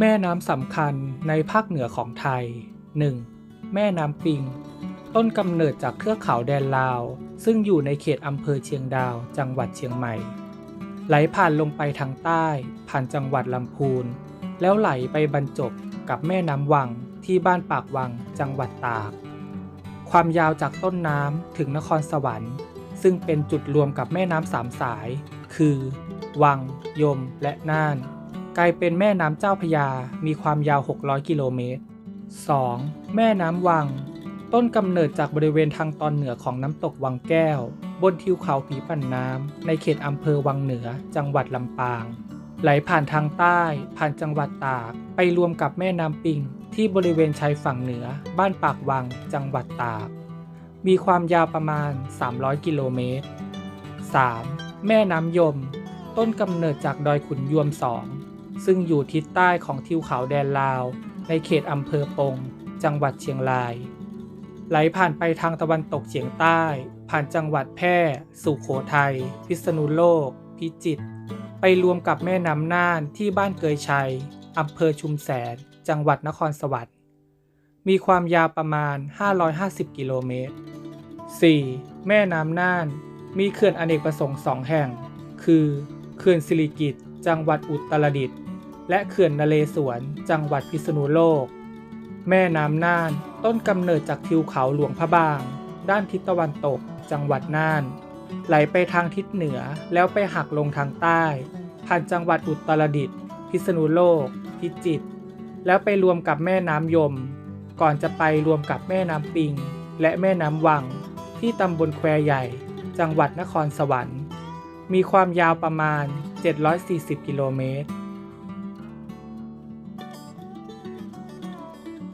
แม่น้ำสำคัญในภาคเหนือของไทย 1. แม่น้ำปิง ต้นกำเนิดจากเทือกเขาแดนลาว ซึ่งอยู่ในเขตอำเภอเชียงดาว จังหวัดเชียงใหม่ ไหลผ่านลงไปทางใต้ ผ่านจังหวัดลำพูน แล้วไหลไปบรรจบกับแม่น้ำวังที่บ้านปากวังจังหวัดตาก ความยาวจากต้นน้ำถึงนครสวรรค์ ซึ่งเป็นจุดรวมกับแม่น้ำสามสาย คือ วัง ยมและน่าน กลายเป็นแม่น้ำเจ้าพยา มีความยาว 600 กิโลเมตร 2. แม่น้ำวัง ต้นกำเนิดจากบริเวณทางตอนเหนือของน้ำตกวังแก้ว บนทิวเขาผีปั่นน้ำ ในเขตอำเภอวังเหนือ จังหวัดลำปาง ไหลผ่านทางใต้ ผ่านจังหวัดตาก ไปรวมกับแม่น้ำปิง ที่บริเวณชายฝั่งเหนือ บ้านปากวัง จังหวัดตาก มีความยาวประมาณ 300 กิโลเมตร 3. แม่น้ำยม ต้นกำเนิดจากดอยขุนยวมสอง ซึ่งอยู่ทิศใต้ของทิวเขาแดนลาว ในเขตอำเภอปง จังหวัดเชียงราย ไหลผ่านไปทางตะวันตกเฉียงใต้ ผ่านจังหวัดแพร่ สุโขทัย พิษณุโลก พิจิตร ไปรวมกับแม่น้ำน่านที่บ้านเกยชัย อำเภอชุมแสน จังหวัดนครสวรรค์ มีความยาวประมาณ 550 กิโลเมตร 4. แม่น้ำน่าน มีเขื่อนอเนกประสงค์สองแห่ง คือ เขื่อนสิริกิตจังหวัดอุตรดิตถ์ และเขื่อนนเรศวร จังหวัดพิษณุโลก แม่น้ำน่าน ต้นกำเนิดจากทิวเขาหลวงพระบาง ด้านทิศตะวันตก จังหวัดน่าน ไหลไปทางทิศเหนือแล้วไปหักลงทางใต้ ผ่านจังหวัดอุตรดิตถ์พิษณุโลก พิจิตร แล้วไปรวมกับแม่น้ำยม ก่อนจะไปรวมกับแม่น้ำปิง และแม่น้ำวัง ที่ตำบลแควใหญ่ จังหวัดนครสวรรค์ มีความยาวประมาณ 740 กิโลเมตร